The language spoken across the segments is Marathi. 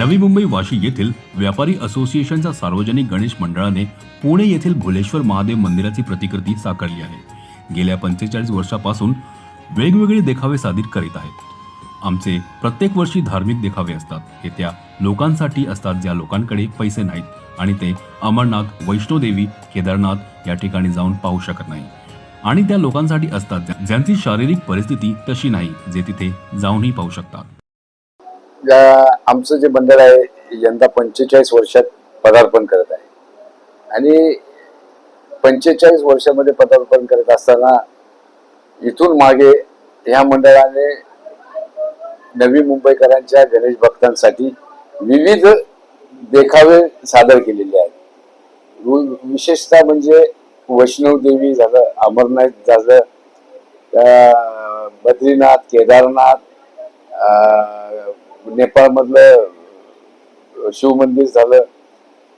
नवी मुंबई वाशी येथील व्यापारी असोसिएशनच्या सार्वजनिक गणेश मंडळाने पुणे येथील भोलेश्वर महादेव मंदिराची प्रतिकृती साकारली आहे. गेल्या पंचेचाळीस वर्षापासून वेगवेगळे देखावे सादर करीत आहेत. आमचे प्रत्येक वर्षी धार्मिक देखावे असतात. हे त्या लोकांसाठी असतात ज्या लोकांकडे पैसे नाहीत आणि ते अमरनाथ वैष्णोदेवी केदारनाथ या ठिकाणी जाऊन पाहू शकत नाही. आणि त्या लोकांसाठी असतात ज्या- ज्यांची शारीरिक परिस्थिती तशी नाही जे तिथे जाऊनही पाहू शकतात. आमचं जे मंडळ आहे यंदा पंचेचाळीस वर्षात पदार्पण करत आहे. आणि पंचेचाळीस वर्षामध्ये पदार्पण करत असताना इथून मागे ह्या मंडळाने नवी मुंबईकरांच्या गणेश भक्तांसाठी विविध देखावे सादर केलेले आहेत. विशेषतः म्हणजे वैष्णव देवी झालं अमरनाथ झालं बद्रीनाथ केदारनाथ नेपाळमधलं शिवमंदिर झालं.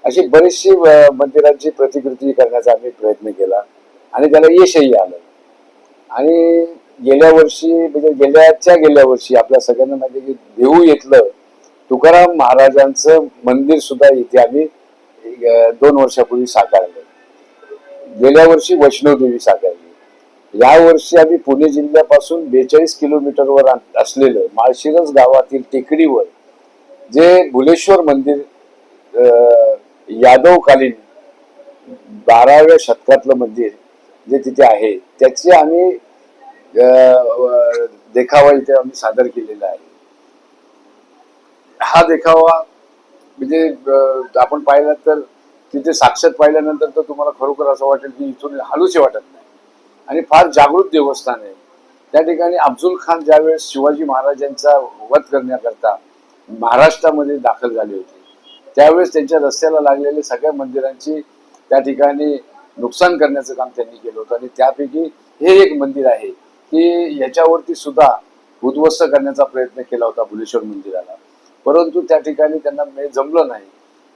अशी बरीचशी मंदिरांची प्रतिकृती करण्याचा आम्ही प्रयत्न केला आणि त्याला यशही आलं. आणि गेल्या वर्षी म्हणजे गेल्याच्या गेल्या वर्षी आपल्या सगळ्यांना माहिती की देऊ येतलं तुकाराम महाराजांचं मंदिर सुद्धा इथे आम्ही दोन वर्षापूर्वी साकारलं. गेल्या वर्षी वैष्णवदेवी साकारली. या वर्षी आम्ही पुणे जिल्ह्यापासून बेचाळीस किलोमीटरवर असलेलं माळशिरस गावातील टेकडीवर जे भुलेश्वर मंदिर अं, यादवकालीन बाराव्या शतकातलं मंदिर जे तिथे आहे त्याची आम्ही अं, देखावा इथे आम्ही सादर केलेला आहे. हा देखावा म्हणजे आपण पाहिला तर तिथे साक्षात पाहिल्यानंतर तर तुम्हाला खरोखर असं वाटेल की इथून हालूचे वाटत नाही. आणि फार जागृत देवस्थान आहे. त्या ठिकाणी अफजुल खान ज्यावेळेस शिवाजी महाराजांचा वध करण्याकरता महाराष्ट्रामध्ये दाखल झाले होते त्यावेळेस त्यांच्या रस्त्याला लागलेल्या सगळ्या मंदिरांची त्या ठिकाणी नुकसान करण्याचं काम त्यांनी केलं होतं. आणि त्यापैकी हे एक मंदिर आहे की याच्यावरती सुद्धा उद्ध्वस्त करण्याचा प्रयत्न केला होता भुलेश्वर मंदिराला. परंतु त्या ठिकाणी त्यांना मे- जमलं नाही.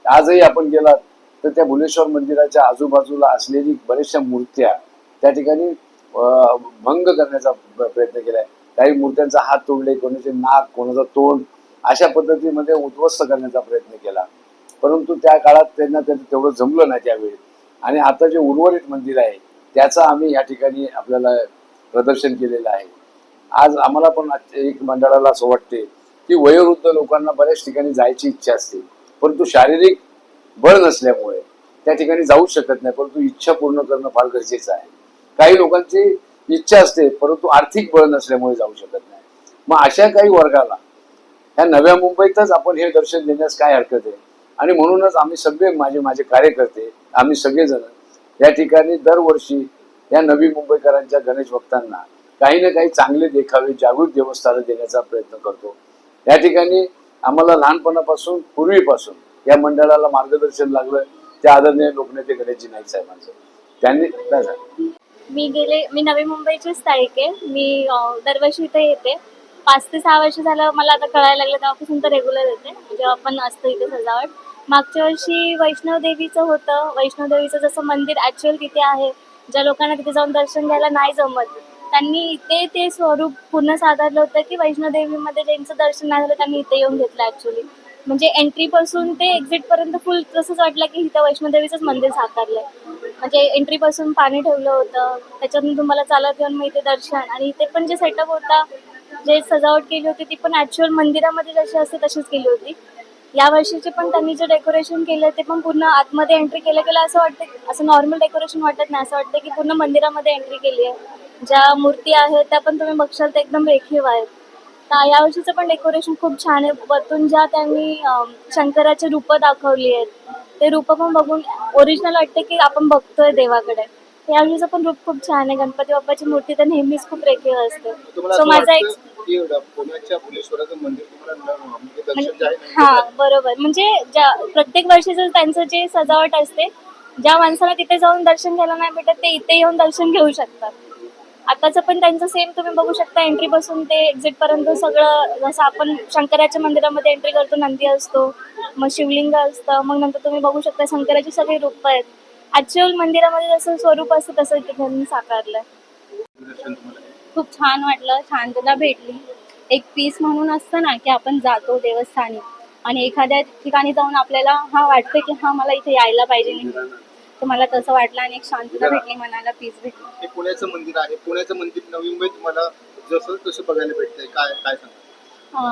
आजही आपण गेलात तर त्या भुलेश्वर मंदिराच्या आजूबाजूला असलेली बऱ्याचशा मूर्त्या त्या ठिकाणी भंग करण्याचा प्रयत्न केलाय. काही मूर्त्यांचा हात तोडले कोणाचे नाक कोणाचं तोंड अशा पद्धतीमध्ये उद्ध्वस्त करण्याचा प्रयत्न केला. परंतु त्या काळात त्यांना त्यांना तेवढं जमलं नाही त्यावेळी. आणि आता जे उर्वरित मंदिर आहे त्याचं आम्ही या ठिकाणी आपल्याला प्रदर्शन केलेलं आहे. आज आम्हाला पण एक मंडळाला असं वाटते की वयोवृद्ध लोकांना बऱ्याच ठिकाणी जायची इच्छा असते. परंतु शारीरिक बळ नसल्यामुळे त्या ठिकाणी जाऊ शकत नाही. परंतु इच्छा पूर्ण करणं फार गरजेचं आहे. काही लोकांची इच्छा असते परंतु आर्थिक बळ नसल्यामुळे जाऊ शकत नाही. मग अशा काही वर्गाला ह्या नव्या मुंबईतच आपण हे दर्शन देण्यास काय हरकत आहे? आणि म्हणूनच आम्ही सगळे माझे माझे कार्यकर्ते आम्ही सगळेजण या ठिकाणी दरवर्षी या नवी मुंबईकरांच्या गणेश भक्तांना काही ना काही चांगले देखावे जागृत देवस्थानं देण्याचा प्रयत्न करतो. या ठिकाणी आम्हाला लहानपणापासून पूर्वीपासून या मंडळाला मार्गदर्शन लागलं. त्या आदरणीय लोकनेते गणेशजी नाईक साहेबांचं. त्यांनी काय झालं? मी गेले मी नवी मुंबईचीच स्थायिक आहे. मी अं, दरवर्षी इथे येते. पाच ते सहा वर्ष झालं मला आता कळायला लागलं तेव्हापासून तर रेग्युलर येते. जेव्हा पण असतं इथे सजावट. मागच्या वर्षी वैष्णव देवीचं होतं. वैष्णव देवीचं जसं मंदिर ॲक्च्युअल तिथे आहे. ज्या लोकांना तिथे जाऊन दर्शन घ्यायला नाही जमत. त्यांनी इथे ते स्वरूप पूर्ण साधारलं होतं की वैष्णव देवीमध्ये ज्यांचं दर्शन नाही झालं त्यांनी इथे येऊन घेतलं ॲक्च्युली म्हणजे एंट्रीपासून ते एक्झिटपर्यंत फुल तसंच वाटलं की इथं वैष्णोदेवीचंच मंदिर साकारलंय. म्हणजे एंट्रीपासून पाणी ठेवलं होतं. त्याच्यातून तुम्हाला चालत येऊन मग इथे दर्शन आणि इथे पण जे सेटअप होता जे सजावट केली होती ती पण ॲक्च्युअल मंदिरामध्ये जशी असते तशीच केली होती. या वर्षीचे पण त्यांनी जे डेकोरेशन केलं ते पण पूर्ण आतमध्ये एंट्री केलं गेलं असं वाटतं असं नॉर्मल डेकोरेशन वाटत नाही. असं वाटतं की पूर्ण मंदिरामध्ये एंट्री केली आहे. ज्या मूर्ती आहेत त्या पण तुम्ही बघशाल तर एकदम रेखीव आहेत. तर या वर्षीचं पण डेकोरेशन खूप छान आहे. वरतून ज्या त्यांनी शंकराची रूपं दाखवली आहेत ते रूपं पण बघून ओरिजिनल वाटते की आपण बघतोय देवाकडे. या वर्षीचं पण रूप खूप छान आहे. गणपती बाप्पाची मूर्ती तर नेहमीच खूप रेखीव असते. सो माझा एक म्हणजे म्हणजे हा बरोबर. म्हणजे ज्या प्रत्येक वर्षीचं त्यांचं जे सजावट असते ज्या माणसाला तिथे जाऊन दर्शन घ्यायला नाही भेटत ते इथे येऊन दर्शन घेऊ शकतात. आताचं पण त्यांचं सेम तुम्ही बघू शकता एंट्री पासून ते एक्झिट पर्यंत सगळं जसं आपण शंकराच्या मंदिरामध्ये एंट्री करतो नंदी असतो मग शिवलिंग असतं मग नंतर तुम्ही बघू शकता शंकराची सगळी रूप आहेत. ऍक्च्युअल मंदिरामध्ये जसं स्वरूप असतं तसं इथे त्यांनी साकारलंय. खूप छान वाटलं शांतता भेटली. एक पीस म्हणून असतं ना की आपण जातो देवस्थानी. आणि एखाद्या ठिकाणी जाऊन आपल्याला हा वाटतं की हा मला इथे यायला पाहिजे मला तसं वाटलं आणि एक शांतता भेटली मनाला पीस भेटली. हे पुण्याचं मंदिर आहे. पुण्याचं मंदिर नवी मुंबईत तुम्हाला जसं तसं बघायला भेटतंय. काय काय सांगा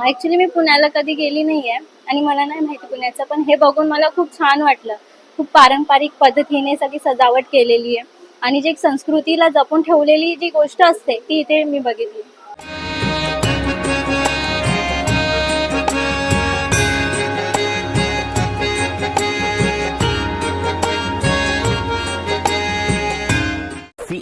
ॲक्च्युली मी पुण्याला कधी गेली नाही आहे आणि मला नाही माहिती पुण्याचं पण हे बघून मला खूप छान वाटलं. खूप पारंपरिक पद्धतीने सगळी सजावट केलेली आहे. आणि जी एक संस्कृतीला जपून ठेवलेली जी गोष्ट असते ती इथे मी बघितली.